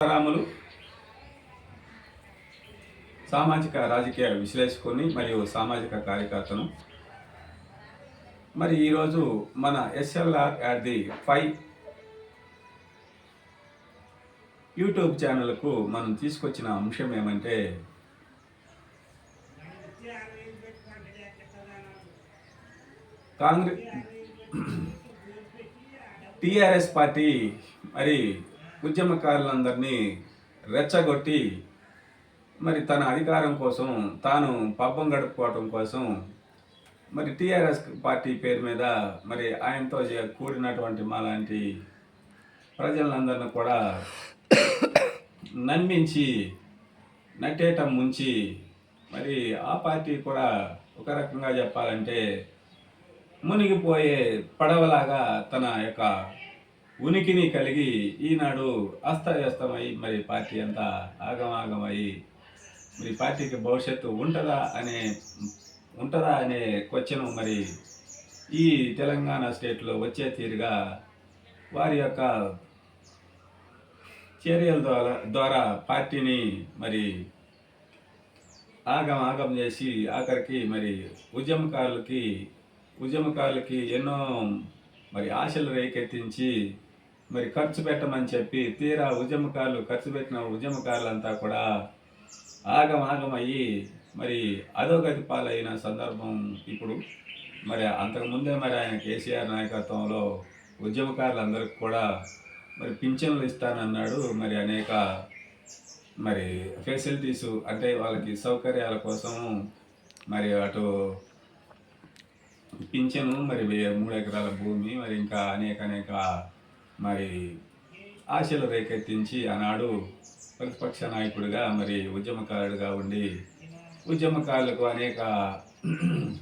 రాములు సామాజిక రాజకీయ విశ్లేషకుని మరియు సామాజిక కార్యకర్తను. మరి ఈరోజు మన S L R at the five YouTube ఛానల్కు మనం తీసుకొచ్చిన అంశం ఏమంటే కాంగ్రెస్ టిఆర్ఎస్ పార్టీ మరి ఉద్యమకారులందరినీ రెచ్చగొట్టి మరి తన అధికారం కోసం తాను పబ్బం గడుపుకోవటం కోసం మరి టీఆర్ఎస్ పార్టీ పేరు మీద మరి ఆయనతో కూడినటువంటి కూడినటువంటి మాలాంటి ప్రజలందరిని కూడా నమ్మించి నట్టేటం ముంచి మరి ఆ పార్టీ కూడా ఒక రకంగా చెప్పాలంటే మునిగిపోయే పడవలాగా తన యొక్క ఉనికిని కలిగి ఈనాడు అస్తవ్యస్తమై మరి పార్టీ అంతా ఆగమాగమై మరి పార్టీకి భవిష్యత్తు ఉంటుందా అనే ఉంటుందా అనే క్వశ్చన్ మరి ఈ తెలంగాణ స్టేట్లో వచ్చే తీరుగా వారి యొక్క చర్యల ద్వారా ద్వారా పార్టీని మరి ఆగం ఆగం చేసి ఆఖరికి మరి ఉద్యమకారులకి ఉద్యమకారులకి ఎన్నో మరి ఆశలు రేకెత్తించి మరి ఖర్చు పెట్టమని చెప్పి తీరా ఉద్యమకారులు ఖర్చు పెట్టిన ఉద్యమకారులంతా కూడా ఆగమాగమయ్యి అయ్యి మరి అధోగతి పాలైన సందర్భం ఇప్పుడు. మరి అంతకుముందే మరి ఆయన కేసీఆర్ నాయకత్వంలో ఉద్యమకారులందరికీ కూడా మరి పింఛన్లు ఇస్తానన్నాడు. మరి అనేక మరి ఫెసిలిటీస్ అంటే వాళ్ళకి సౌకర్యాల కోసం మరి అటు పింఛను మరి మూడు ఎకరాల భూమి మరి ఇంకా అనేక అనేక మరి ఆశలు రేకెత్తించి ఆనాడు ప్రతిపక్ష నాయకుడిగా మరి ఉద్యమకారుడిగా ఉండి ఉద్యమకారులకు అనేక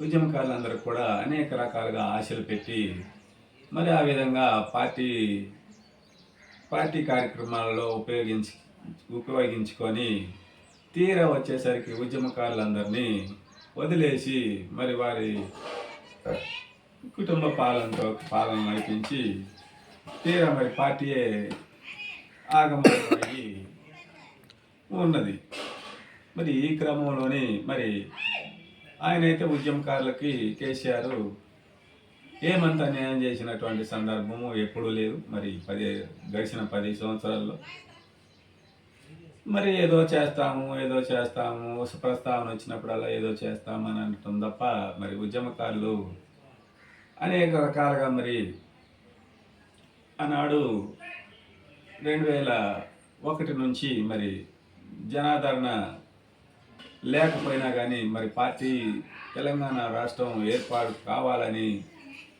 ఉద్యమకారులందరూ కూడా అనేక రకాలుగా ఆశలు పెట్టి మరి ఆ విధంగా పార్టీ పార్టీ కార్యక్రమాలలో ఉపయోగించి ఉపయోగించుకొని తీరా వచ్చేసరికి ఉద్యమకారులందరినీ వదిలేసి మరి వారి కుటుంబ పాలనతో పాలన నడిపించి తీరా మరి పార్టీయే ఆగమనమయ్యి ఉన్నది. మరి ఈ క్రమంలోని మరి ఆయనైతే ఉద్యమకారులకి కేసీఆర్ ఏమంత న్యాయం చేసినటువంటి సందర్భము ఎప్పుడూ లేదు. మరి పది గడిచిన పది సంవత్సరాల్లో. మరి ఏదో చేస్తాము ఏదో చేస్తాము ప్రస్తావన వచ్చినప్పుడల్లా ఏదో చేస్తామని అంటుంది తప్ప మరి ఉద్యమకారులు అనేక రకాలుగా మరి ఆనాడు రెండు వేల ఒకటి నుంచి మరి జనాదరణ లేకపోయినా కానీ మరి పార్టీ తెలంగాణ రాష్ట్రం ఏర్పాటు కావాలని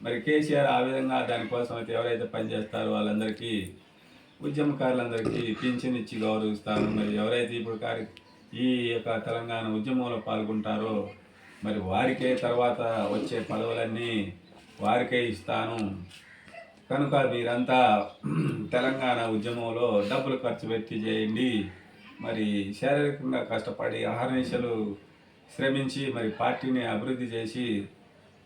మరి కేసీఆర్ ఆ విధంగా దానికోసం అయితే ఎవరైతే పనిచేస్తారో వాళ్ళందరికీ ఉద్యమకారులందరికీ పింఛన్ ఇచ్చి గౌరవిస్తారు మరి ఎవరైతే ఇప్పుడు కార్య ఈ యొక్క తెలంగాణ ఉద్యమంలో పాల్గొంటారో మరి వారికే తర్వాత వచ్చే పదవులన్నీ వారికే ఇస్తాను. కనుక మీరంతా తెలంగాణ ఉద్యమంలో డబ్బులు ఖర్చు పెట్టి చేయండి. మరి శారీరకంగా కష్టపడి అహర్నిశలు శ్రమించి మరి పార్టీని అభివృద్ధి చేసి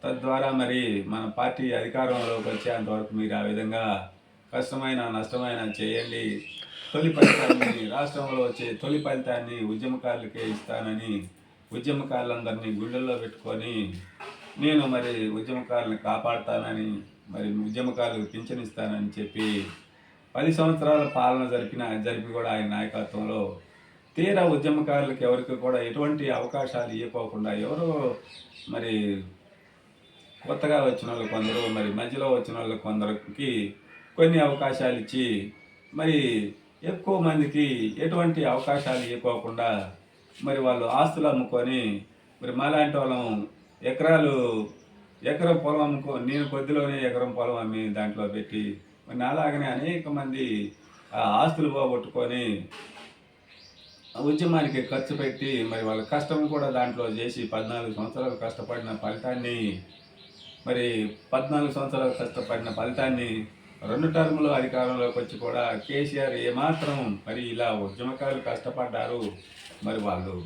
తద్వారా మరి మన పార్టీ అధికారంలోకి వచ్చేంత వరకు మీరు ఆ విధంగా కష్టమైన నష్టమైన చేయండి. తొలి ఫలితాన్ని రాష్ట్రంలో వచ్చే తొలి ఫలితాన్ని ఉద్యమకారులకే ఇస్తానని ఉద్యమకారులందరినీ గుండెల్లో పెట్టుకొని నేను మరి ఉద్యమకారులను కాపాడుతానని మరి ఉద్యమకారులకు పింఛనిస్తానని చెప్పి పది సంవత్సరాల పాలన జరిపిన జరిపి కూడా ఆయన నాయకత్వంలో తీరా ఉద్యమకారులకు ఎవరికి కూడా ఎటువంటి అవకాశాలు ఇవ్వకోకుండా ఎవరో మరి కొత్తగా వచ్చిన వాళ్ళు కొందరు మరి మధ్యలో వచ్చిన వాళ్ళు కొందరికి కొన్ని అవకాశాలు ఇచ్చి మరి ఎక్కువ మందికి ఎటువంటి అవకాశాలు ఇవ్వకోకుండా మరి వాళ్ళు ఆస్తులు అమ్ముకొని మరి మాలాంటి వాళ్ళం ఎకరాలు ఎకరం పొలం అమ్ముకో నేను కొద్దిలోనే ఎకరం పొలం అమ్మి దాంట్లో పెట్టి మరి నాలాగనే అనేక మంది ఆస్తులు పోగొట్టుకొని ఉద్యమానికి ఖర్చు పెట్టి మరి వాళ్ళ కష్టం కూడా దాంట్లో చేసి పద్నాలుగు సంవత్సరాలు కష్టపడిన ఫలితాన్ని మరి పద్నాలుగు సంవత్సరాలు కష్టపడిన ఫలితాన్ని రెండు టర్ములు అధికారంలోకి వచ్చి కూడా కేసీఆర్ ఏమాత్రం మరి ఇలా ఉద్యమకారులు కష్టపడ్డారు మరి వాళ్ళు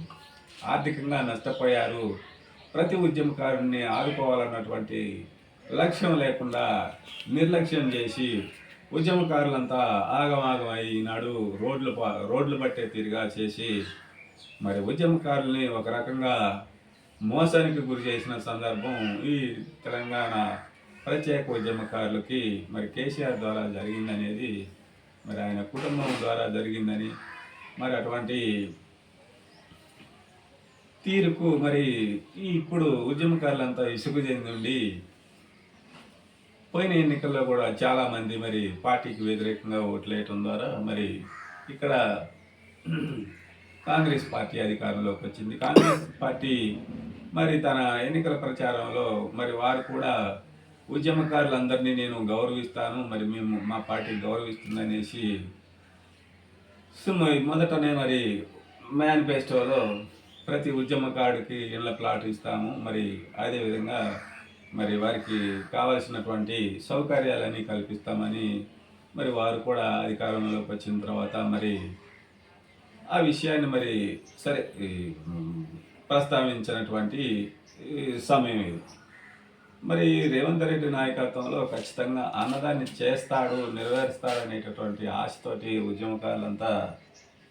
ఆర్థికంగా నష్టపోయారు ప్రతి ఉద్యమకారుని ఆదుకోవాలన్నటువంటి లక్ష్యం లేకుండా నిర్లక్ష్యం చేసి ఉద్యమకారులంతా ఆగమాగం అయినాడు రోడ్లు ప- రోడ్లు పట్టే తీరుగా చేసి మరి ఉద్యమకారుల్ని ఒక రకంగా మోసానికి గురి చేసిన సందర్భం ఈ తెలంగాణ ప్రత్యేక ఉద్యమకారులకి మరి కేసీఆర్ ద్వారా జరిగిందనేది మరి ఆయన కుటుంబం ద్వారా జరిగిందని మరి అటువంటి తీరుకు మరి ఇప్పుడు ఉద్యమకారులంతా ఇసుగు చెంది ఉండి పోయిన ఎన్నికల్లో కూడా చాలామంది మరి పార్టీకి వ్యతిరేకంగా ఓట్లేయటం ద్వారా మరి ఇక్కడ కాంగ్రెస్ పార్టీ అధికారంలోకి వచ్చింది. కాంగ్రెస్ పార్టీ మరి తన ఎన్నికల ప్రచారంలో మరి వారు కూడా ఉద్యమకారులందరినీ నేను గౌరవిస్తాను మరి మేము మా పార్టీ గౌరవిస్తుందనేసి సుమ్ మొదటనే మరి మేనిఫెస్టోలో ప్రతి ఉద్యమకారుడికి ఇళ్ళ ప్లాట్ ఇస్తాము. మరి అదేవిధంగా మరి వారికి కావలసినటువంటి సౌకర్యాలన్నీ కల్పిస్తామని మరి వారు కూడా అధికారంలోకి వచ్చిన తర్వాత మరి ఆ విషయాన్ని మరి సరే ప్రస్తావించినటువంటి సమయం ఇది. మరి రేవంత్ రెడ్డి నాయకత్వంలో ఖచ్చితంగా అన్నదాన్ని చేస్తాడు నెరవేరుస్తాడు అనేటటువంటి ఆశతోటి ఉద్యమకారులంతా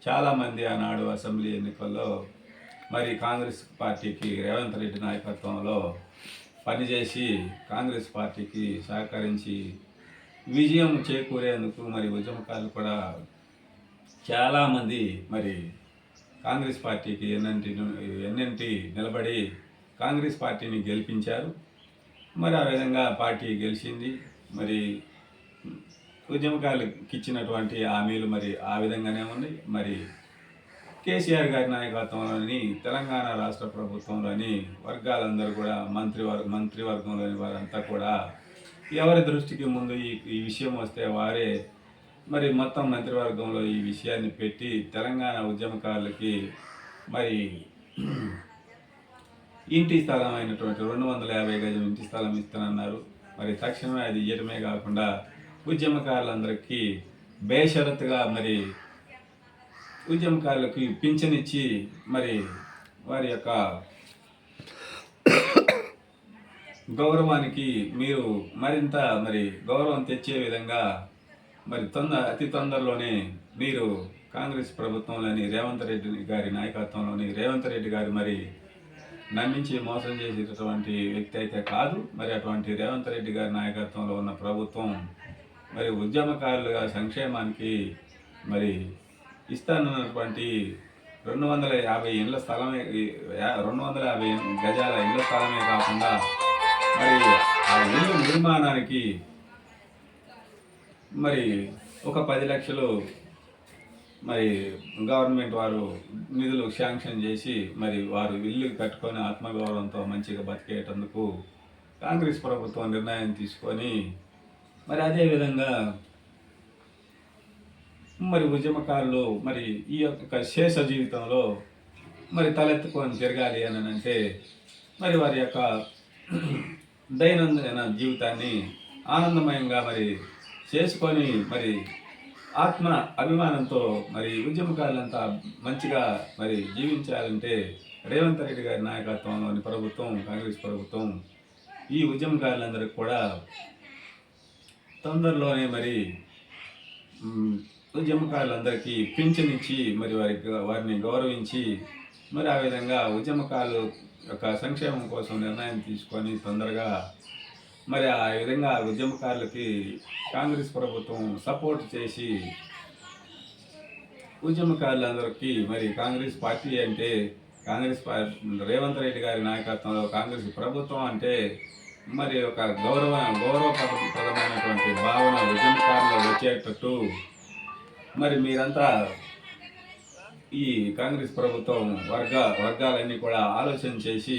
చాలామంది ఆనాడు అసెంబ్లీ ఎన్నికల్లో మరి కాంగ్రెస్ పార్టీకి రేవంత్ రెడ్డి నాయకత్వంలో పనిచేసి కాంగ్రెస్ పార్టీకి సహకరించి విజయం చేకూరేందుకు మరి ఉద్యమకారులు కూడా చాలామంది మరి కాంగ్రెస్ పార్టీకి ఎన్నంటి ఎన్నంటి నిలబడి కాంగ్రెస్ పార్టీని గెలిపించారు. మరి ఆ విధంగా పార్టీ గెలిచింది. మరి ఉద్యమకారులకు ఇచ్చినటువంటి హామీలు మరి ఆ విధంగానే ఉన్నాయి. మరి కేసీఆర్ గారి నాయకత్వంలోని తెలంగాణ రాష్ట్ర ప్రభుత్వంలోని వర్గాలందరూ కూడా మంత్రి మంత్రివర్గంలోని వారంతా కూడా ఎవరి దృష్టికి ముందు ఈ ఈ విషయం వస్తే వారే మరి మొత్తం మంత్రివర్గంలో ఈ విషయాన్ని పెట్టి తెలంగాణ ఉద్యమకారులకి మరి ఇంటి స్థలం అయినటువంటి రెండు వందల యాభై గజం ఇంటి స్థలం ఇస్తానన్నారు. మరి తక్షణమే అది ఇవ్వడమే కాకుండా ఉద్యమకారులందరికీ బేషరత్గా మరి ఉద్యమకారులకు పింఛనిచ్చి మరి వారి యొక్క గౌరవానికి మీరు మరింత మరి గౌరవం తెచ్చే విధంగా మరి తొందర అతి తొందరలోనే మీరు కాంగ్రెస్ ప్రభుత్వంలోని రేవంత్ రెడ్డి గారి నాయకత్వంలోని రేవంత్ రెడ్డి గారు మరి నమ్మించి మోసం చేసేటటువంటి వ్యక్తి అయితే కాదు. మరి అటువంటి రేవంత్ రెడ్డి గారి నాయకత్వంలో ఉన్న ప్రభుత్వం మరి ఉద్యమకారులుగా సంక్షేమానికి మరి ఇస్తానన్నటువంటి రెండు వందల యాభై ఇండ్ల స్థలమే రెండు వందల యాభై గజాల ఇండ్ల స్థలమే కాకుండా మరి ఆ ఇల్లు నిర్మాణానికి మరి ఒక పది లక్షలు మరి గవర్నమెంట్ వారు నిధులు శాంక్షన్ చేసి మరి వారు ఇల్లు కట్టుకొని ఆత్మగౌరవంతో మంచిగా బతికేటందుకు కాంగ్రెస్ ప్రభుత్వం నిర్ణయం తీసుకొని మరి అదేవిధంగా మరి ఉద్యమకారులు మరి ఈ యొక్క శేష జీవితంలో మరి తలెత్తుకొని తిరగాలి అని అంటే మరి వారి యొక్క దైనందిన జీవితాన్ని ఆనందమయంగా మరి చేసుకొని మరి ఆత్మ అభిమానంతో మరి ఉద్యమకారులంతా మంచిగా మరి జీవించాలంటే రేవంత్ రెడ్డి గారి నాయకత్వంలోని ప్రభుత్వం కాంగ్రెస్ ప్రభుత్వం ఈ ఉద్యమకారులందరికీ కూడా తొందరలోనే మరి ఉద్యమకారులందరికీ పింఛన్ ఇచ్చి మరి వారి వారిని గౌరవించి మరి ఆ విధంగా ఉద్యమకారులు యొక్క సంక్షేమం కోసం నిర్ణయం తీసుకొని తొందరగా మరి ఆ విధంగా ఉద్యమకారులకి కాంగ్రెస్ ప్రభుత్వం సపోర్ట్ చేసి ఉద్యమకారులందరికీ మరి కాంగ్రెస్ పార్టీ అంటే కాంగ్రెస్ రేవంత్ రెడ్డి గారి నాయకత్వంలో కాంగ్రెస్ ప్రభుత్వం అంటే మరి ఒక గౌరవ గౌరవప్రదమైనటువంటి భావన ఉద్యమకారులు వచ్చేటట్టు మరి మీరంతా ఈ కాంగ్రెస్ ప్రభుత్వం వర్గ వర్గాలన్నీ కూడా ఆలోచన చేసి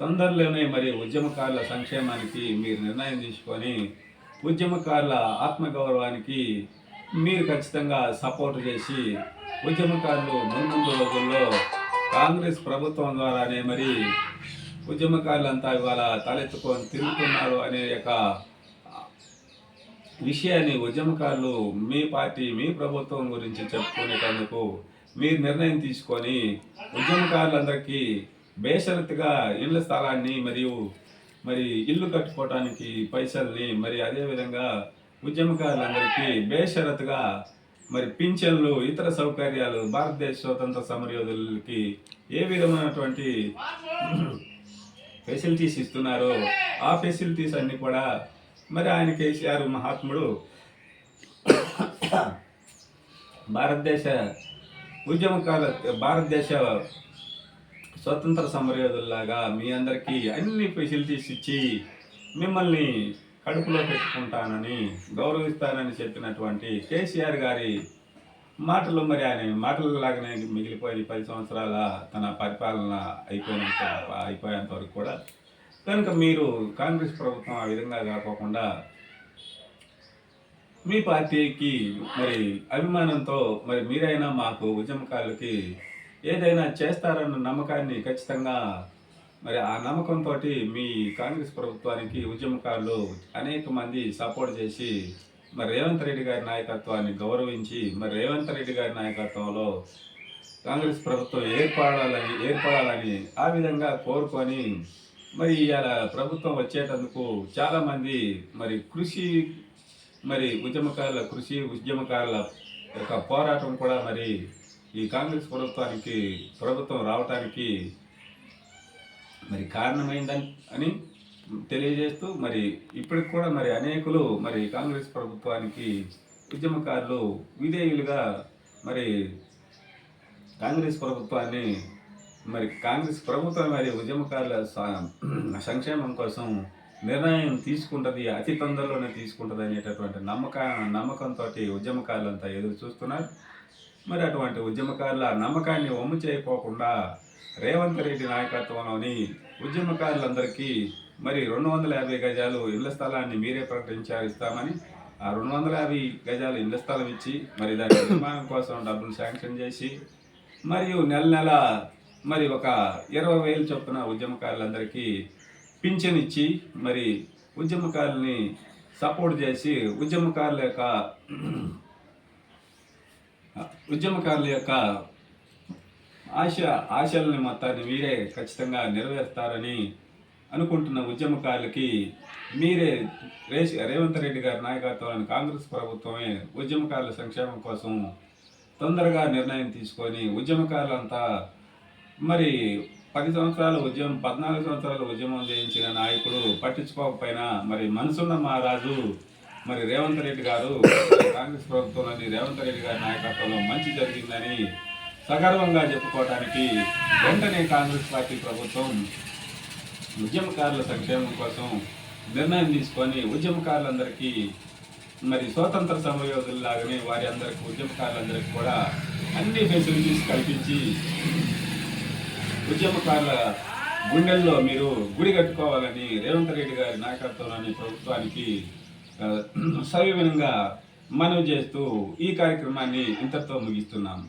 తొందరలోనే మరి ఉద్యమకారుల సంక్షేమానికి మీరు నిర్ణయం తీసుకొని ఉద్యమకారుల ఆత్మగౌరవానికి మీరు ఖచ్చితంగా సపోర్ట్ చేసి ఉద్యమకారులు ముందు రోజుల్లో కాంగ్రెస్ ప్రభుత్వం ద్వారానే మరి ఉద్యమకారులంతా ఇవాళ తలెత్తుకొని తిరుగుతున్నారు అనే యొక్క విషయాన్ని ఉద్యమకారులు మీ పార్టీ మీ ప్రభుత్వం గురించి చెప్పుకునేటందుకు మీరు నిర్ణయం తీసుకొని ఉద్యమకారులందరికీ బేషరతుగా ఇళ్ళ స్థలాన్ని మరియు మరి ఇల్లు కట్టుకోవటానికి పైసల్ని మరి అదేవిధంగా ఉద్యమకారులందరికీ బేషరతుగా మరి పింఛన్లు ఇతర సౌకర్యాలు భారతదేశ స్వతంత్ర సమరయోధులకి ఏ విధమైనటువంటి ఫెసిలిటీస్ ఇస్తున్నారో ఆ ఫెసిలిటీస్ అన్ని కూడా మరి ఆయన కేసీఆర్ మహాత్ముడు భారతదేశ ఉద్యమకాల భారతదేశ స్వతంత్ర సమరయోధుల్లాగా మీ అందరికీ అన్ని ఫెసిలిటీస్ ఇచ్చి మిమ్మల్ని కడుపులో పెట్టుకుంటానని గౌరవిస్తానని చెప్పినటువంటి కేసీఆర్ గారి మాటలు మరి ఆయన మాటలలాగానే మిగిలిపోయి పది సంవత్సరాల తన పరిపాలన అయిపోయిన అయిపోయేంత వరకు కూడా కనుక మీరు కాంగ్రెస్ ప్రభుత్వం ఆ విధంగా కాకోకుండా మీ పార్టీకి మరి అభిమానంతో మరి మీరైనా మాకు ఉద్యమకారులకి ఏదైనా చేస్తారన్న నమ్మకాన్ని ఖచ్చితంగా మరి ఆ నమ్మకంతో మీ కాంగ్రెస్ ప్రభుత్వానికి ఉద్యమకారులు అనేక మంది సపోర్ట్ చేసి మరి రేవంత్ రెడ్డి గారి నాయకత్వాన్ని గౌరవించి మరి రేవంత్ రెడ్డి గారి నాయకత్వంలో కాంగ్రెస్ ప్రభుత్వం ఏర్పడాలని ఏర్పడాలని ఆ విధంగా కోరుకొని మరి ఇవాళ ప్రభుత్వం వచ్చేటందుకు చాలామంది మరి కృషి మరి ఉద్యమకారుల కృషి ఉద్యమకారుల యొక్క పోరాటం కూడా మరి ఈ కాంగ్రెస్ ప్రభుత్వానికి ప్రభుత్వం రావటానికి మరి కారణమైందని అని తెలియజేస్తూ మరి ఇప్పటికి కూడా మరి అనేకులు మరి కాంగ్రెస్ ప్రభుత్వానికి ఉద్యమకారులు విధేయులుగా మరి కాంగ్రెస్ ప్రభుత్వాన్ని మరి కాంగ్రెస్ ప్రభుత్వం మరి ఉద్యమకారుల సంక్షేమం కోసం నిర్ణయం తీసుకుంటుంది అతి తొందరలోనే తీసుకుంటుంది అనేటటువంటి నమ్మక నమ్మకంతో ఉద్యమకారులంతా ఎదురు చూస్తున్నారు. మరి అటువంటి ఉద్యమకారుల నమ్మకాన్ని ఒమ్ము చేయకోకుండా రేవంత్ రెడ్డి నాయకత్వంలోని ఉద్యమకారులందరికీ మరి రెండు వందల యాభై గజాలు ఇళ్ళ స్థలాన్ని మీరే ప్రకటించారు ఇస్తామని ఆ రెండు వందల యాభై గజాలు ఇళ్ళ స్థలం ఇచ్చి మరి దాని నిర్మాణం కోసం డబ్బులు శాంక్షన్ చేసి మరియు నెల నెల మరి ఒక ఇరవై వేలు చొప్పున ఉద్యమకారులందరికీ పింఛన్ ఇచ్చి మరి ఉద్యమకారుల్ని సపోర్ట్ చేసి ఉద్యమకారుల యొక్క ఉద్యమకారుల యొక్క ఆశ ఆశలని మొత్తాన్ని మీరే ఖచ్చితంగా నెరవేరుస్తారని అనుకుంటున్న ఉద్యమకారులకి మీరే రేష్ రేవంత్ రెడ్డి గారి నాయకత్వంలోని కాంగ్రెస్ ప్రభుత్వమే ఉద్యమకారుల సంక్షేమం కోసం తొందరగా నిర్ణయం తీసుకొని ఉద్యమకారులంతా మరి పది సంవత్సరాల ఉద్యమం పద్నాలుగు సంవత్సరాల ఉద్యమం చేయించిన నాయకుడు పట్టించుకోకపోయినా మరి మనసున్న మహారాజు మరి రేవంత్ రెడ్డి గారు కాంగ్రెస్ ప్రభుత్వంలోని రేవంత్ రెడ్డి గారి నాయకత్వంలో మంచి జరిగిందని సగర్వంగా చెప్పుకోవడానికి వెంటనే కాంగ్రెస్ పార్టీ ప్రభుత్వం ఉద్యమకారుల సంక్షేమం కోసం నిర్ణయం తీసుకొని ఉద్యమకారులందరికీ మరి స్వాతంత్ర సమరయోధుల్లాగానే వారి అందరికి ఉద్యమకారులందరికీ కూడా అన్ని ఫెసిలిటీస్ కల్పించి ఉద్యమకారుల గుండెల్లో మీరు గుడి కట్టుకోవాలని రేవంత్ రెడ్డి గారి నాయకత్వంలోని ప్రభుత్వానికి ఆ, సవివనంగా మనవి చేస్తూ ఈ కార్యక్రమాన్ని ఇంతతో ముగిస్తున్నాము.